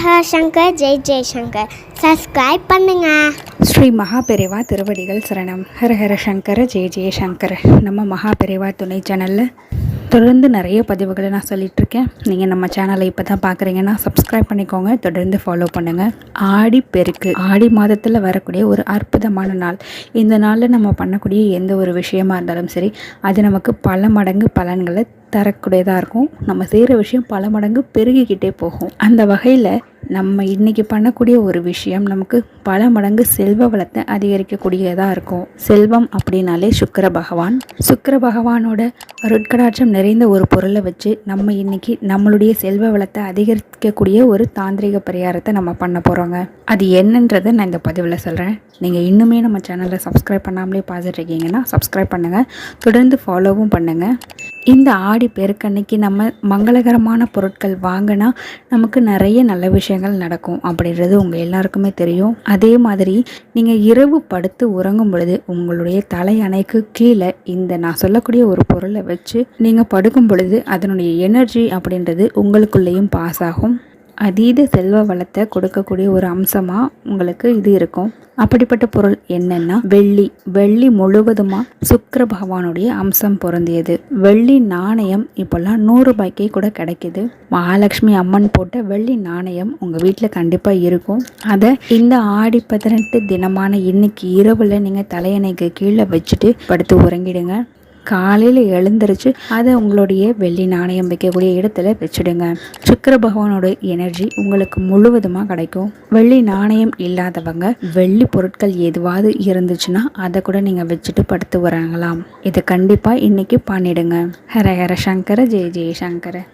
Hara Shankar Jai Jaishankar subscribe பண்ணுங்க. ஸ்ரீ மகாபெரிவா திருவடிகள் சரணம். ஹர ஹர சங்கர ஜெய் ஜெய நம்ம மகாபெரிவா துணை சேனலில் தொடர்ந்து நிறைய பதிவுகளை நான் சொல்லிகிட்ருக்கேன் நீங்கள் நம்ம சேனலை இப்போ தான் பார்க்குறீங்கன்னா சப்ஸ்கிரைப் பண்ணிக்கோங்க. தொடர்ந்து ஃபாலோ பண்ணுங்கள் ஆடி பெருக்கு. ஆடி மாதத்தில் வரக்கூடிய ஒரு அற்புதமான நாள். இந்த நாளில் நம்ம பண்ணக்கூடிய எந்த ஒரு விஷயமா இருந்தாலும் சரி அது நமக்கு பல மடங்கு பலன்களை தரக்கூடியதாக இருக்கும். நம்ம செய்கிற விஷயம் பல மடங்கு பெருகிக்கிட்டே போகும். அந்த வகையில் நம்ம இன்றைக்கி பண்ணக்கூடிய ஒரு விஷயம் நமக்கு பல மடங்கு செல்வ வளத்தை அதிகரிக்கக்கூடியதாக இருக்கும். செல்வம் அப்படின்னாலே சுக்கர பகவான். சுக்கர பகவானோட அருட்கடாட்சம் நிறைந்த ஒரு பொருளை வச்சு நம்ம இன்னைக்கு நம்மளுடைய செல்வ வளத்தை அதிகரிக்கக்கூடிய ஒரு தாந்திரிக பரிகாரத்தை நம்ம பண்ண போகிறோங்க அது என்னன்றதை நான் இந்த பதிவில் சொல்கிறேன் நீங்கள் இன்னுமே நம்ம சேனலை சப்ஸ்கிரைப் பண்ணாமலே பார்த்துட்ருக்கீங்கன்னா சப்ஸ்கிரைப் பண்ணுங்கள் தொடர்ந்து ஃபாலோவும் பண்ணுங்கள் இந்த ஆடி பெருக்கன்னைக்கு நம்ம மங்களகரமான பொருட்கள் வாங்கினா நமக்கு நிறைய நல்ல விஷயங்கள் நடக்கும் அப்படின்றது உங்கள் எல்லாருக்குமே தெரியும். அதே மாதிரி நீங்கள் இரவு படுத்து உறங்கும் பொழுது உங்களுடைய தலையணைக்கு கீழே இந்த நான் சொல்லக்கூடிய ஒரு பொருளை வச்சு நீங்கள் படுக்கும் பொழுது அதனுடைய எனர்ஜி அப்படின்றது உங்களுக்குள்ளேயும் பாஸ் ஆகும். அதீத செல்வ வளத்தை கொடுக்கக்கூடிய ஒரு அம்சமாக உங்களுக்கு இது இருக்கும். அப்படிப்பட்ட பொருள் என்னன்னா வெள்ளி. வெள்ளி முழுவதுமா சுக்கர பகவானுடைய அம்சம் பொருந்தியது. வெள்ளி நாணயம் இப்போல்லாம் நூறு ரூபாய்க்கே கூட கிடைக்குது. மகாலட்சுமி அம்மன் போட்ட வெள்ளி நாணயம் உங்கள் வீட்டில் கண்டிப்பாக இருக்கும். அதை இந்த ஆடி பதினெட்டு தினமான இன்னைக்கு இரவில் நீங்கள் தலையணைக்கு கீழே வச்சுட்டு படுத்து உறங்கிடுங்க. காலையில் எழுந்திரிச்சு அதை உங்களுடைய வெள்ளி நாணயம் வைக்கக்கூடிய இடத்துல வச்சுடுங்க. சுக்கர பகவானோட எனர்ஜி உங்களுக்கு முழுவதுமாக கிடைக்கும். வெள்ளி நாணயம் இல்லாதவங்க வெள்ளி பொருட்கள் எதுவாவது இருந்துச்சுன்னா அதை கூட நீங்கள் வச்சுட்டு படுத்து வராங்களாம் இதை கண்டிப்பாக இன்னைக்கு பண்ணிடுங்க. ஹர ஹர சங்கர ஜெய ஜெய சங்கர.